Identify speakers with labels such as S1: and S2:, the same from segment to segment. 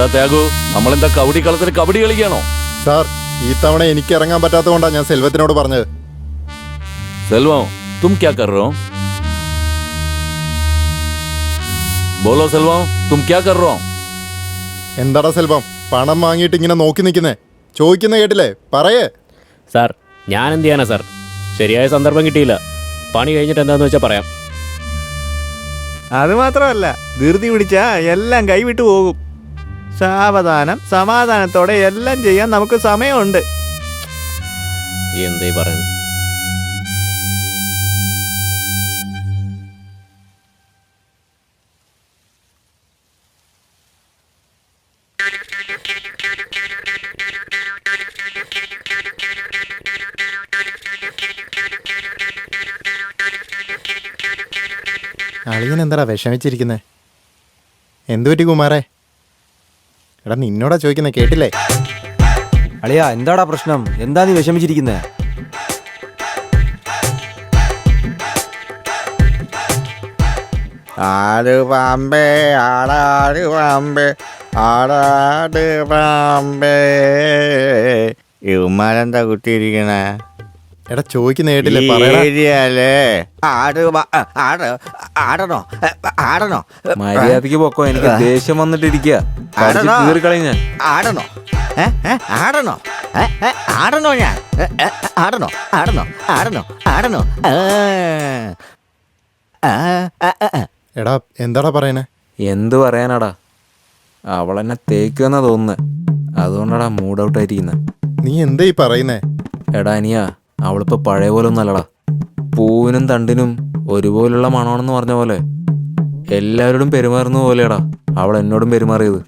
S1: എന്താ ത്യാഗു? നമ്മളെന്താ കബഡി കളത്തിൽ കബഡി കളിക്കാണോ?
S2: സാർ ഈ തവണ എനിക്ക് ഇറങ്ങാൻ പറ്റാത്തതുകൊണ്ടാണ് ഞാൻ സെൽവത്തിനോട് പറഞ്ഞത്.
S1: സെൽവോ തും ക്യാ കർ റോ ബോലോ സെൽവോ തും ക്യാ കർ റോ
S2: എന്താടാ സെൽവം പണം വാങ്ങിയിട്ട് ഇങ്ങനെ നോക്കി നിൽക്കുന്നേ? ചോദിക്കുന്ന കേട്ടില്ലേ? പറയേ.
S3: സാർ ഞാൻ എന്ത് ചെയ്യാനാ സാർ? ശരിയായ സന്ദർഭം കിട്ടിയില്ല. പണി കഴിഞ്ഞിട്ട് എന്താന്ന് വെച്ചാൽ പറയാം.
S4: അത് മാത്രമല്ല ധൃതി പിടിച്ചാ എല്ലാം കൈവിട്ടു പോകും. സാവധാനം സമാധാനത്തോടെ എല്ലാം ചെയ്യാൻ നമുക്ക് സമയമുണ്ട്.
S3: എന്തേ പറയുന്നു
S2: അളിയൻ എന്താടാ വിഷമിച്ചിരിക്കുന്നത് എന്തുപറ്റി പറ്റി കുമാരേ എടാ നിന്നോടാ ചോദിക്കുന്നത് കേട്ടില്ലേ?
S5: അളിയാ എന്താടാ പ്രശ്നം? എന്താ നീ വിഷമിച്ചിരിക്കുന്നേ?
S4: ആട് പാമ്പേ ആടാട് പാമ്പേ ആടാട് പാമ്പേ. ഇവന്മാരെന്താ കുത്തിയിരിക്കണേ?
S2: എടാ ചോദിക്കുന്ന കേട്ടില്ലേ
S4: ഏരിയല്ലേ ആട് ആടണോ ആടണോ
S5: മര്യാദയ്ക്ക് പൊക്കോ എനിക്ക് ദേഷ്യം വന്നിട്ടിരിക്കുക
S4: ആടണോ?
S5: ഞാൻ
S4: ആടണോ ഏ? ഏ? ആടണോ ഏ? ഏ? ആടണോ ഞാൻ ഏ? ഏ? ആടണോ ആടണോ ആടണോ ആടണോ ആ. ആ, ആ, ആ, ആ.
S2: എടാ എന്താടാ പറയണേ
S5: എന്ത് പറയാനാടാ അവളെന്നെ തേക്കുമെന്നാ തോന്നുന്നത് അതുകൊണ്ടാടാ മൂഡ് ഔട്ട് ആയിരിക്കുന്നത്
S2: നീ എന്താ ഈ പറയുന്നേ
S5: എടാ അനിയാ അവളിപ്പോ പഴയ പോലെ ഒന്നല്ലടാ പൂവിനും തണ്ടിനും ഒരുപോലുള്ള മണമാണെന്ന് പറഞ്ഞ പോലെ. എല്ലാവരോടും പെരുമാറുന്ന പോലെയാടാ അവൾ എന്നോടും പെരുമാറിയത്.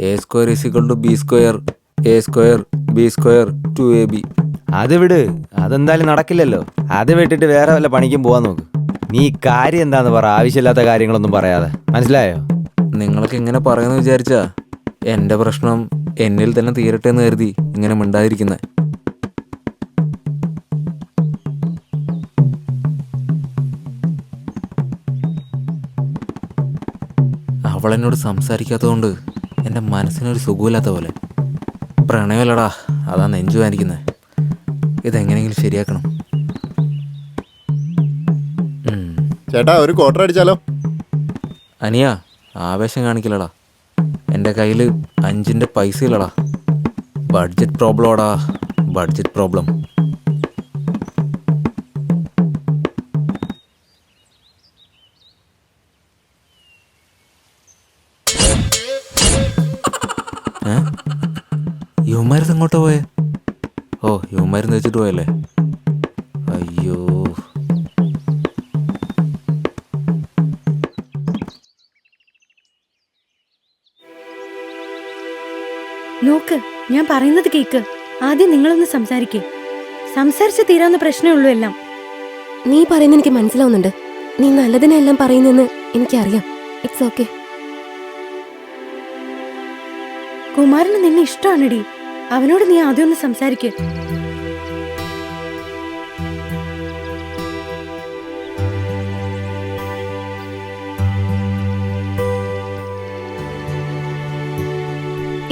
S5: A square is equal to B square A square B square two A B
S6: അത് വിട്. അതെന്തായാലും നടക്കില്ലല്ലോ. അത് വിട്ടിട്ട് വേറെ വല്ല പണിക്കും പോവാൻ നോക്ക്. നീ കാര്യം എന്താന്ന് പറ. ആവശ്യമില്ലാത്ത കാര്യങ്ങളൊന്നും പറയാതെ. മനസ്സിലായോ?
S5: നിങ്ങൾക്ക് ഇങ്ങനെ പറയുമെന്ന് വിചാരിച്ചാ എന്റെ പ്രശ്നം എന്നിൽ തന്നെ തീരട്ടെ എന്ന് കരുതി ഇങ്ങനെ മിണ്ടാതിരിക്കുന്നത് അവൾ എന്നോട് സംസാരിക്കാത്തതുകൊണ്ട് എന്റെ മനസ്സിനൊരു സുഖമില്ലാത്ത പോലെ. പ്രണയമല്ലടാ അതാ നെഞ്ചു വാനിക്കുന്നത് ഇതെങ്ങനെയെങ്കിലും ശരിയാക്കണം.
S2: ചേട്ടാ ഒരു ക്വാർട്ടർ അടിച്ചാലോ?
S5: അനിയ ആവേശം കാണിക്കില്ലടാ. എന്റെ കയ്യിൽ അഞ്ചിന്റെ പൈസ ഇല്ലടാ ബഡ്ജറ്റ് പ്രോബ്ലമാടാ ബഡ്ജറ്റ് പ്രോബ്ലം യുവമാരുന്ന് എങ്ങോട്ടാ പോയേ? ഓ യുവമാരുന്ന് വെച്ചിട്ട് പോയല്ലേ? അയ്യോ.
S7: നോക്ക് ഞാൻ പറയുന്നത് കേക്ക്. ആദ്യം നിങ്ങളൊന്ന് സംസാരിക്കേ. സംസാരിച്ച് തീരാവുന്ന പ്രശ്നമേ ഉള്ളൂ എല്ലാം.
S8: നീ പറയുന്ന എനിക്ക് മനസ്സിലാവുന്നുണ്ട്. നീ നല്ലതിനെല്ലാം പറയുന്നെന്ന് എനിക്കറിയാം. ഇറ്റ്സ് ഓക്കെ
S7: കുമാരന് നിന്നെ ഇഷ്ടമാണെടി. അവനോട് നീ ആദ്യം ഒന്ന് സംസാരിക്കേ.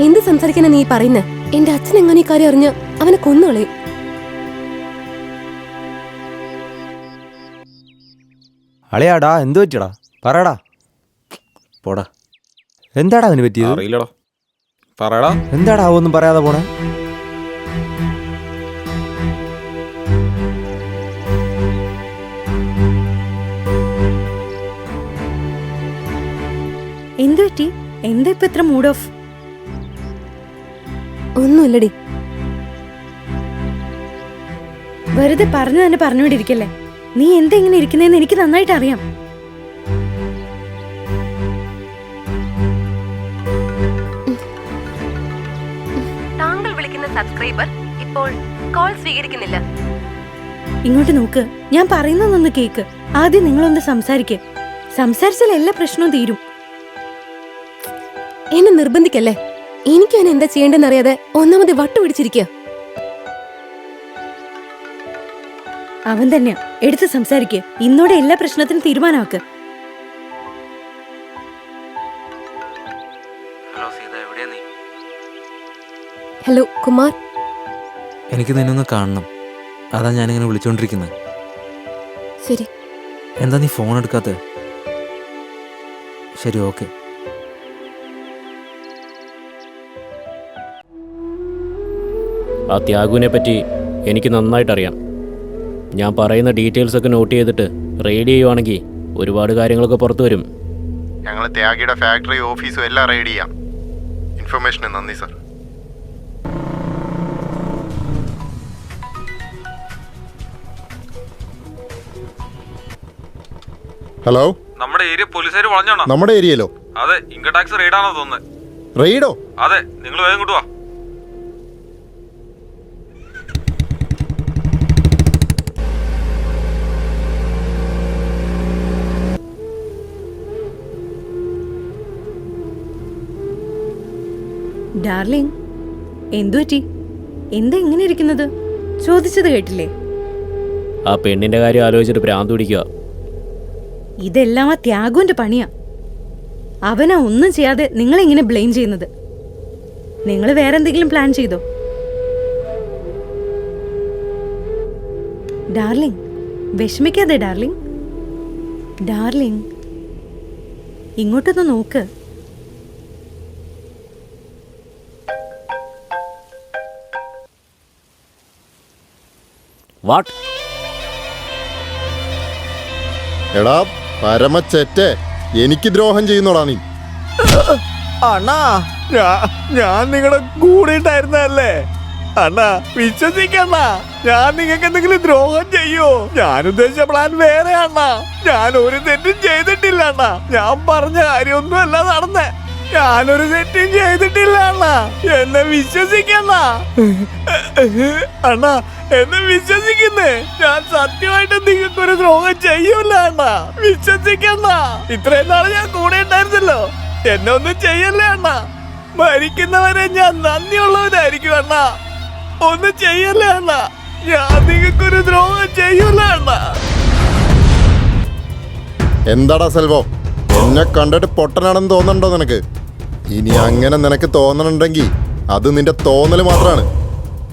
S8: എന്ത് സംസാരിക്കാനാ നീ പറയുന്നത് എന്റെ അച്ഛൻ എങ്ങനെ ഈ കാര്യം അറിഞ്ഞ് അവനെ കൊന്നുകളയും
S6: അളിയാടാ എന്ത് പറ്റിയടാ? പറയടാ
S5: പോടാ.
S6: എന്താടാ അവന് പറ്റിയത്?
S5: അറിയില്ലടാ. പറയടാ.
S6: എന്താടാ ഒന്നും പറയാതെ പോണേ?
S7: എന്തു പറ്റി? എന്താ ഇപ്പൊ ഇത്ര മൂഡ് ഓഫ്
S8: ഒന്നുമില്ലടി.
S7: വെറുതെ പറഞ്ഞു തന്നെ പറഞ്ഞുകൊണ്ടിരിക്കല്ലേ? നീ എന്താ ഇങ്ങനെ ഇരിക്കുന്നതെന്ന് എനിക്ക് നന്നായിട്ട് അറിയാം
S8: സബ്സ്ക്രൈബർ ഇപ്പോൾ കോൾ സ്വീകരിക്കുന്നില്ല.
S7: ഇങ്ങോട്ട് നോക്ക്. ഞാൻ പറയുന്നതൊന്ന് കേക്ക്. ആദ്യം നിങ്ങളൊന്ന് സംസാരിക്ക. സംസാരിച്ചാൽ എല്ലാ പ്രശ്നവും തീരും.
S8: എന്നെ നിർബന്ധിക്കല്ലേ? എനിക്ക് അവനെ എന്താ ചെയ്യേണ്ടെന്ന് അറിയാതെ ഒന്നാമത് വട്ടു പിടിച്ചിരിക്ക.
S7: അവൻ തന്നെയാ. എടുത്ത് സംസാരിക്ക്. ഇന്നോടെ എല്ലാ പ്രശ്നത്തിനും തീരുമാനമാക്ക്.
S5: ഹലോ
S8: കുമാർ.
S5: എനിക്ക് നിന്നെ ഒന്ന് കാണണം. അതാ ഞാനിങ്ങനെ വിളിച്ചോണ്ടിരിക്കുന്നത്
S8: ശരി.
S5: എന്താ നീ ഫോൺ എടുക്കാത്ത? ശരി ഓക്കെ.
S3: ആ ത്യാഗുവിനെ പറ്റി എനിക്ക് നന്നായിട്ടറിയാം. ഞാൻ പറയുന്ന ഡീറ്റെയിൽസ് ഒക്കെ നോട്ട് ചെയ്തിട്ട് റെയ്ഡ് ചെയ്യുവാണെങ്കിൽ ഒരുപാട് കാര്യങ്ങളൊക്കെ പുറത്തു വരും.
S2: ഞങ്ങൾ ത്യാഗിയുടെ ഫാക്ടറി ഓഫീസും എല്ലാം റെയ്ഡ് ചെയ്യാം. ഇൻഫർമേഷന് നന്ദി സർ. ഹലോ
S9: നമ്മുടെ ഏരിയ പോലീസുകാർ വളഞ്ഞോണോ
S2: നമ്മുടെ ഏരിയയിലോ?
S9: അതെ ഇൻകം ടാക്സ് റെയ്ഡ് ആണോ തോന്നുന്നത്
S2: റെയ്ഡോ?
S9: അതെ നിങ്ങൾ വേഗം ഇങ്ങോട്ട് വാ.
S7: ഡാർലിംഗ് എന്തു പറ്റി? എന്താ ഇങ്ങനെ ഇരിക്കുന്നത്? ചോദിച്ചത് കേട്ടില്ലേ?
S3: ആ പെണ്ണിന്റെ കാര്യം ആലോചിച്ചിട്ട് ഭ്രാന്ത് പിടിക്കുക
S7: ഇതെല്ലാം ആ ത്യാഗുവിന്റെ പണിയാ. അവനാ ഒന്നും ചെയ്യാതെ നിങ്ങളെ ഇങ്ങനെ ബ്ലെയിം ചെയ്യുന്നത്. നിങ്ങൾ വേറെ എന്തെങ്കിലും പ്ലാൻ ചെയ്തോ? ഡാർലിംഗ് വിഷമിക്കാതെ ഡാർലിംഗ്. ഡാർലിംഗ് ഇങ്ങോട്ടൊന്ന് നോക്ക്.
S1: വാട്ട്?
S2: എടാ പരമച്ചെറ്റേ എനിക്ക് ദ്രോഹം ചെയ്യുന്നോടാ നീ.
S4: അണ്ണാ ഞാൻ നിങ്ങളുടെ കൂടിയിട്ടായിരുന്നല്ലേ അണ്ണാ വിശ്വസിക്കണ്ണ ഞാൻ നിങ്ങൾക്ക് എന്തെങ്കിലും ദ്രോഹം ചെയ്യോ? ഞാൻ ഉദ്ദേശിച്ച പ്ലാൻ വേറെ അണ്ണാ. ഞാൻ ഒരു തെറ്റും ചെയ്തിട്ടില്ല അണ്ണാ. ഞാൻ പറഞ്ഞ കാര്യമൊന്നും അല്ല നടന്നേ. ഞാനൊരു തെറ്റും ചെയ്തിട്ടില്ല അണ്ണാ. എന്നെ വിശ്വസിക്കണ്ണ അണ്ണാ എന്നെ വിശ്വസിക്കുന്നേ. ഞാൻ സത്യമായിട്ട് നിങ്ങൾക്ക് ഒരു ദ്രോഹം ചെയ്യൂല അണ്ണാ. വിശ്വസിക്കണ്ണ ഇത്രയും നാൾ ഞാൻ കൂടെ ഉണ്ടായിരുന്നല്ലോ. എന്നെ ഒന്നും ചെയ്യല്ലേ അണ്ണ. മരിക്കുന്നവരെ ഞാൻ നന്ദിയുള്ളവരായിരിക്കും അണ്ണാ. ഒന്നും ചെയ്യല്ലേ അണ്ണാ. ഞാൻ നിങ്ങൾക്കൊരു ദ്രോഹം ചെയ്യൂല അണ്ണ.
S2: എന്താടാ സെൽവോ? എന്നെ കണ്ടിട്ട് പൊട്ടനാണെന്ന് തോന്നണ്ടോ നിനക്ക്? ഇനി അങ്ങനെ നിനക്ക് തോന്നണുണ്ടെങ്കിൽ അത് നിന്റെ തോന്നൽ മാത്രമാണ്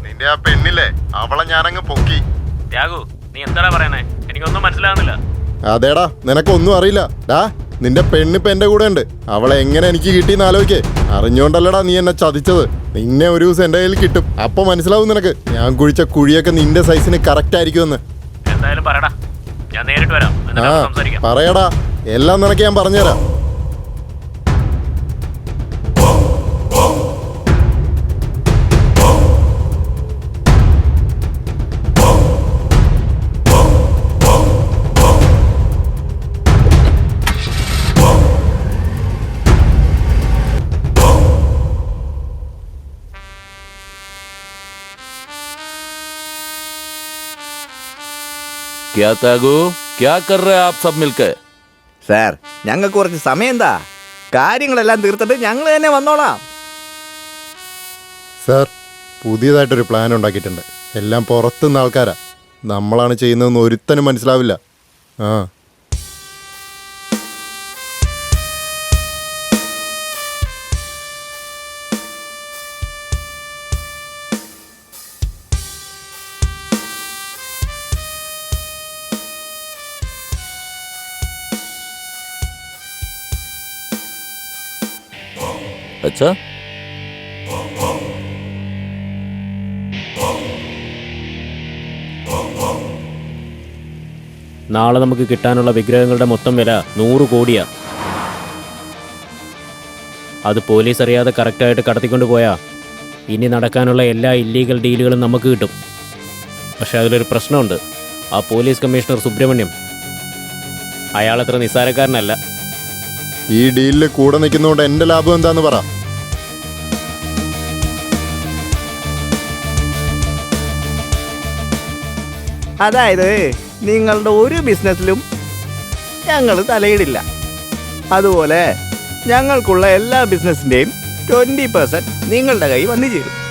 S2: നിന്റെ ആ പെണ്ണില്ലേ അവളെ ഞാനങ്ങ് പൊക്കി.
S3: ത്യാഗു നീ എന്താടാ പറയണേ? എനിക്കൊന്നും മനസ്സിലാകുന്നില്ല
S2: അതേടാ നിനക്കൊന്നും അറിയില്ല. ഡാ നിന്റെ പെണ്ണിപ്പ എന്റെ കൂടെ ഉണ്ട് അവളെ എങ്ങനെ എനിക്ക് കിട്ടിയെന്ന് ആലോചിക്കേ. അറിഞ്ഞോണ്ടല്ലടാ നീ എന്നെ ചതിച്ചത്. നിന്നെ ഒരു ദിവസം എന്റെ കയ്യിൽ കിട്ടും. അപ്പൊ മനസ്സിലാവും നിനക്ക്. ഞാൻ കുഴിച്ച കുഴിയൊക്കെ നിന്റെ സൈസിന് കറക്റ്റ് ആയിരിക്കുമെന്ന്.
S3: എന്തായാലും പറയടാ. ഞാൻ നേരിട്ട് വരാം.
S2: ആ പറയടാ. എല്ലാം നിനക്ക് ഞാൻ പറഞ്ഞുതരാം.
S1: ക്യാ താഗു ക്യാ കർ റേ ആപ് സബ് മിൽക്ക്
S4: സാർ ഞങ്ങൾക്ക് കുറച്ച് സമയം എന്താ കാര്യങ്ങളെല്ലാം തീർത്തിട്ട് ഞങ്ങൾ തന്നെ വന്നോളാം.
S2: സാർ പുതിയതായിട്ടൊരു പ്ലാൻ ഉണ്ടാക്കിയിട്ടുണ്ട്. എല്ലാം പുറത്തുനിന്ന് ആൾക്കാരാ. നമ്മളാണ് ചെയ്യുന്നതെന്ന് ഒരുത്തനും മനസ്സിലാവില്ല. ആ.
S1: अच्छा
S3: നാളെ നമുക്ക് കിട്ടാനുള്ള വിഗ്രഹങ്ങളുടെ മൊത്തം വില നൂറ് കോടിയാ. അത് പോലീസ് അറിയാതെ കറക്റ്റായിട്ട് കടത്തിക്കൊണ്ട് പോയാ ഇനി നടക്കാനുള്ള എല്ലാ ഇല്ലീഗൽ ഡീലുകളും നമുക്ക് കിട്ടും. പക്ഷെ അതിലൊരു പ്രശ്നമുണ്ട്. ആ പോലീസ് കമ്മീഷണർ സുബ്രഹ്മണ്യം. അയാളത്ര നിസ്സാരക്കാരനല്ല.
S2: ഈ ഡീലിൽ കൂടെ നിൽക്കുന്നതുകൊണ്ട് എന്റെ ലാഭം എന്താന്ന് പറ.
S4: അതായത് നിങ്ങളുടെ ഒരു ബിസിനസ്സിലും ഞങ്ങൾ തലയിടില്ല. അതുപോലെ ഞങ്ങൾക്കുള്ള എല്ലാ ബിസിനസ്സിന്റെയും ട്വന്റി പെർസെന്റ് നിങ്ങളുടെ കൈ വന്നു ചേരും.